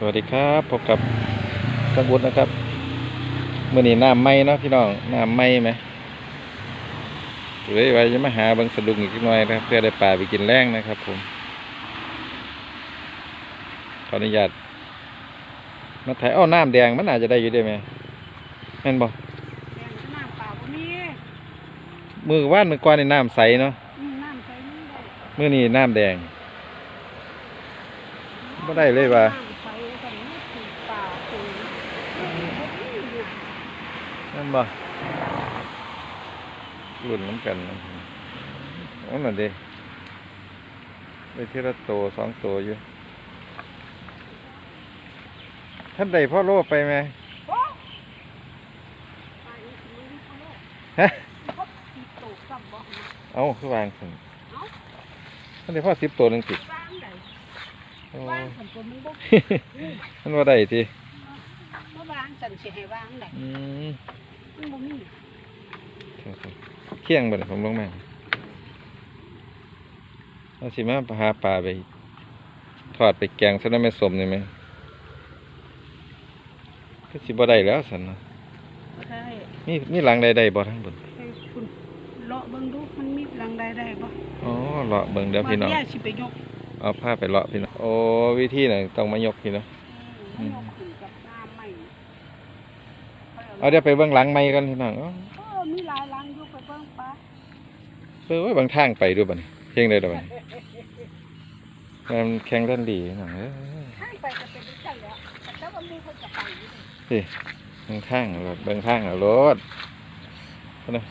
สวัสดีครับพบกับกังวุฒินะครับมื่อนี้น้ำไหมเนาะพี่น้องน้ำไหมไหมเลยว่าจะมาหาเบางสะดุงอีกหน่อยนะครับ เพื่อได้ปลาไปกินแรงนะครับ ผมขออนุญาตมาถ่ายอ้อน้ำแดงมันอาจจะได้อยู่ได้ไหมแม่นบอกแดงน้ำเปล่าบ่มีมือว่านมือก่อนในน้ำใสเนาะอืมน้ำใสนี่ได้มื่อนี้น้ำแดงไม่ได้เลยว่า น้ำใสกันนี่คือปลาตัวนี้บ่มีอยู่ นั่นบ่รุ่นน้ำกันนะโอ้นั่นเด้ได้ทีละโตสองโตอยู่ ท่านใดพ่อโลไปไหมโอ้ปลาอีกมื้อนี้เขาโลกฮะเขาสิโตซ้ำบ่นะเอาคือวางสิเอ้าท่านใดพ่อสิบตัวหนึ่งสิวางได้โอ้วางสันตัวมึงบ่ท่านว่าได้ทีบ่วางสันสิให้วางได้อื มมันบ่มีเที่ยงบ่เนี่ยผมลงมาเอาสิมาหาปลาไป ทอดไปแกงซะได้ไหมสมนี่ไหมก็สิบ่ได้แล้วสันนะบ่ได้มีมีหลังใดๆบ่ทั้งบนให้คุณเลาะเบิ่งดูมันมีหลังใดได้บ่อ๋อเลาะเบิ่งเดี๋ยวพี่น้องบาดแยกสิไปยกเอาผ้าไปเลาะพี่น้อง โอ้วิธีไหนต้องมายกพี่น้อง อืมยกขึ้นกับน้ำใหม่ เอาเดี๋ยวไปเบื้องหลังไม่กันพี่น้องเอ้าเออมีหลายหลังอยู่ไปเบิ่งปลาเออไว้บางทางไปด้วยบัดนี้เพียงได้ดอกบัดนี้มันแข่งด้านดีพี่น้องเอ้ยให้ไปก็เป็นจังแล้วแต่ว่ามีคนจะไปอยู่นี่บางทางรถเบางทางเอารถเอานะ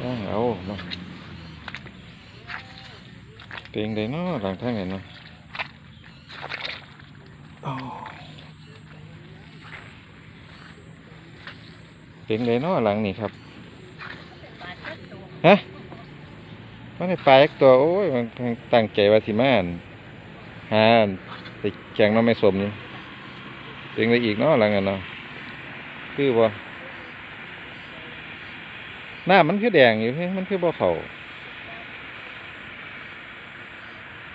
ทางเอาเนาะเพียงได้เนาะหลังทางไหนเนาะโอ้ เพียงได้เนาะหลังนี่ครับฮะมันได้ปลาอีกตัวโอ้ยมันตั้งใจว่าสิมาอั่นหาอั่นไปแกงน้องไม่สมนี่เป็นอะไรอีกเนาะหลังนั้นเนาะคือบ่าหน้ามันคือแดงอยู่เฮ้มันคือบ่เขา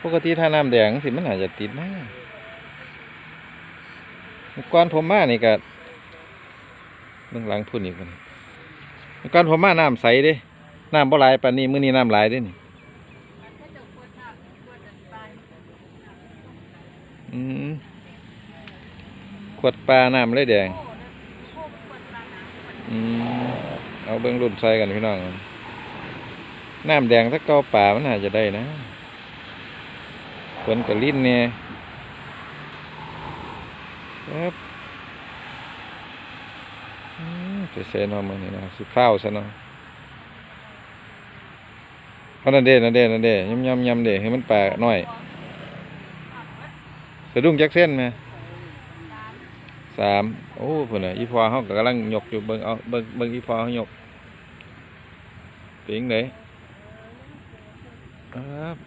ปกติถ้าน้ำแดงสิมันอาจจะติดนะก่อนผมมานี่ก็ เบื้องหลังพุ่นอีกคนก่อนผมมาน้ำใสเด้น้ำบ่หลายปานนี้มื้อนี้น้ำหลายเด้นี่อืมขวดปลาน้ำเลยแดงอืมเอาเบิ่งรุ่นใส่กันพี่น้องน้ำแดงถ้าเกาป่ามันอาจจะได้นะฝนกับลิ้นเนี่ยครับ อืมไปเซนอามานี่นะสิเฝ้าวซะเนาะเพราะนั่นเด้นั่นเด้นั่นเด้ยำยำยำเด้ให้มันแปลาน้อยสะดุ้งจักเส้นไหมสามโอ้พุ่นน่ะอีพอเขาก็กำลังหยกอยู่เบิ่งเอาเบิ่งเบิ่งอีพอเขายกเป็นจั่งไดครับ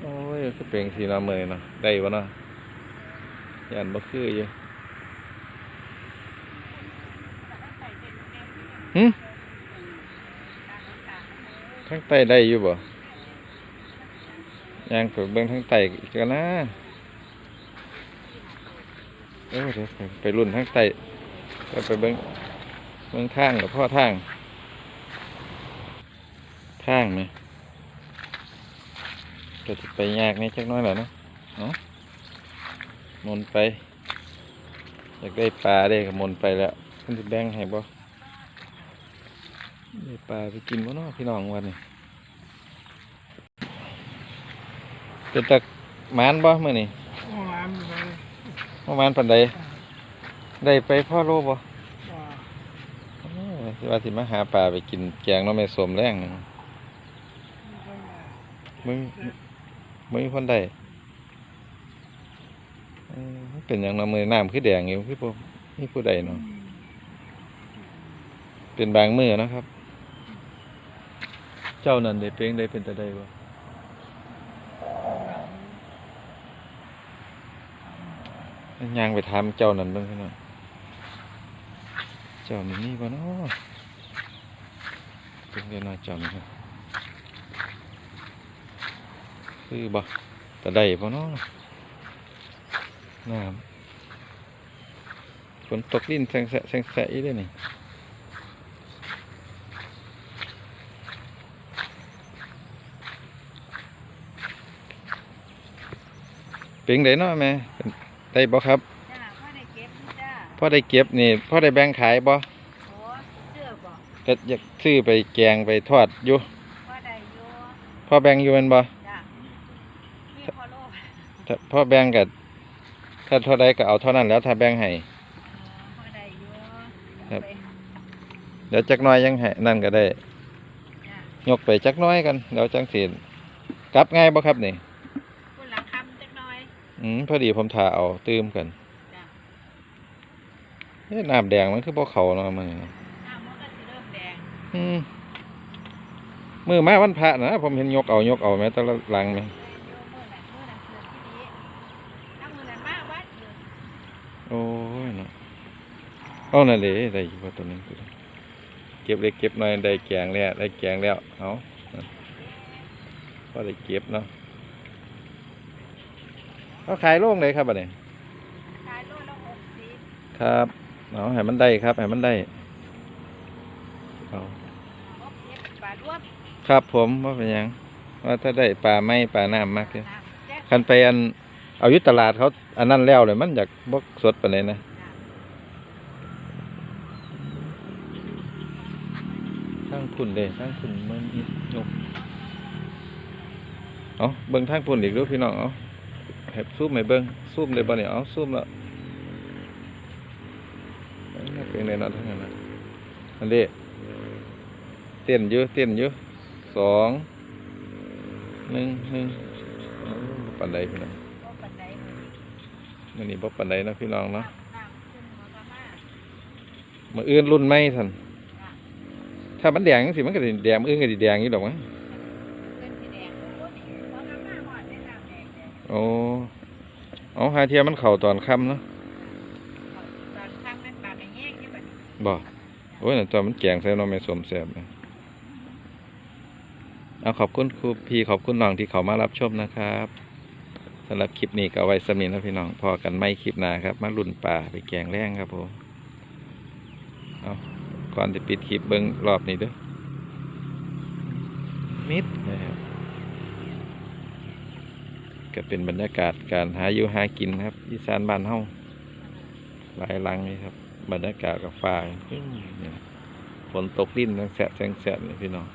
โอ้ยก็เป็นสีน้ำเมยเนาะได้บ่เนาะ ยันบ่คืออยู่หึทั้งไตได้อยู่บ่ยางฝึกเบิ่งทั้งไตอีกกันนะเออเดี๋ยวไปไปรุ่นทั้งไตไปไปเบิ่งเบิ่งทางกับพ่อทางทางไหมก็จะไปยากนี่จักหน้อยแหละเนาะเนาะ มนไป อยากได้ปลาได้ก็มนไปแล้วมันจะแบ่งให้บ่ได้ปลาไปกินบ่เนาะพี่น้องวันนี้เป็นตะหมานบ่มื้อนี้อ๋อมันไปเมื่อวานปานใดได้ไปพ่อโลบ่ว่าโอ้ยสิว่าสิมาหาปลาไปกินแกงเนาะแม่สมแรงหนึงมึงมึงมีคนใดเออมัน เป็นหยังนาะมื้อน้ำคือแดงอยู่คือบ่มีผู้ใดเนาะเป็นบางมือนะครับ เจ้านั่นได้เป็นได้เป็นแตาได้บ่ย่างไปถามเจ้านั่นเบิ่งพี่น้องเจ้านี่มีบ่เนาะเป็นเรื่องน่าจำครับคือบ่แต่ได้บ่เนาะ น้ำฝนตกลิ้นแสงแสะแสงแสะอีเด้อนี่เป็นไดเนาะแม่ได้บ่ครับจ้าพ่อได้เก็บนี่จ้าพ่อได้เก็บนี่พ่อได้แบ่งขายบ่โอ้เสื้อบอกก็อยากซื้อไปแกงไปทอดอยู่พ่อได้อยู่พ่อแบ่งอยู่แมันบ่จ้ามีพ่อโลกถ้าพ่อแบ่งก็ ถ้าเท่าใดก็เอาเท่านั้นแล้วถ้าแบ่งให้เออพ่อได้อยู่ครับไปเดี๋ยวจักหน้อยยังให้นั่นก็ได้ จ้ายกไปจักหน้อยกันเดี๋ยวจังสิกลับง่ายบ่ครับนี่คุณหลังคำจักหน่อยอืมพอดีผมถ่าเอาตื้มกันจ้าเอ๊ะน้ำแดงมันคือบ่เข้าเนาะมันนี่ น้ำมันก็สิเริ่มแดงอืมมือมาวันพระนะผมเห็นยกเอายกเอาแม้แต่ละหลังแม่เลยโยมมือนั้นมือนั้นเสือที่นี้ถ้ามือนั้นมาวัดอยู่ โอ้ยเนาะ เอานั่นเด้ได้อยู่ว่าตัวนี้ตัวนี้เก็บเล็กเก็บน้อยได้แกงแล้วได้แกงแล้วเอานั่นพอได้เก็บเนาะเอาขายโล่งเลยครับบัดนี้ขายโลละหกสิบครับเอาให้มันได้ครับให้มันได้เอาหกสิบบาทรวมครับผมว่าเป็นหยังว่าถ้าได้ปลาไม่ปลาน้ำมากเลยน้ำแจ๊กคันไปอันเอาอยุตลาดเขาอันนั้นแล้วเลยมันอยากบกสดปานเลยนะทาง พุ่นเลยทางพุ่นมันอิดยกเอาเบิ้งทางพุ่นอีกดูพี่น้องเอาให้ซูมให้เบิ้งซูมเลยบ่เนี่ยเอาซูมแล้วเอ้ยเป็นเลยเนาะทั้งนั้นนะอันนี้เต้นอยู่เต้นอยู่สองหนึ่งหนึ่งเอาบ่ปันใดพี่น้องบ่ปานใดเลยอันนี้บ่ปันใดเนาะพี่น้องเนาะน้ำขึ้นหัวกระมามืออื่นรุ่นไม่ทันจ้ะ ถ้ามันแดงจังสิมันก็สิแดงออื่นก็สิแดงอยู่ดอกมั้งขึ้นสีแดงโอ้นี่หัวกรอดได้น้ำแดงแดงโอ้เอาหาเทียมันเข่าตอนค่ำเนาะตอนข้างนั้นปลาไม่แห้งอยู่บัดนี้บ่โอ้ยตอนมันแกงใส่หน้องไม่สมแซ่บนะเอาขอบคุณครูพี่ขอบคุณน้องที่เขามารับชมนะครับสำหรับคลิปนี้ก็ไว้สำนีนะพี่น้องพอกันไม่คลิปหน้าครับ มาลุ่นป่าไปแกงแรงครับผมเอา ก่อนจะปิดคลิปเบิ้งรอบนี้เด้วยมิดนะครับก็เป็นบรรยากาศการหาอยู่หากินครับอีสานบ้านเฮาหลายหลังนี่ครับ บรรยากาศกับฟ้าอื้อเนี่ยฝนตกลิ้นแสะแสงแสะนี่พี่น้อง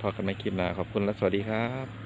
พอกันไม่คลิปหน้าขอบคุณและสวัสดีครับ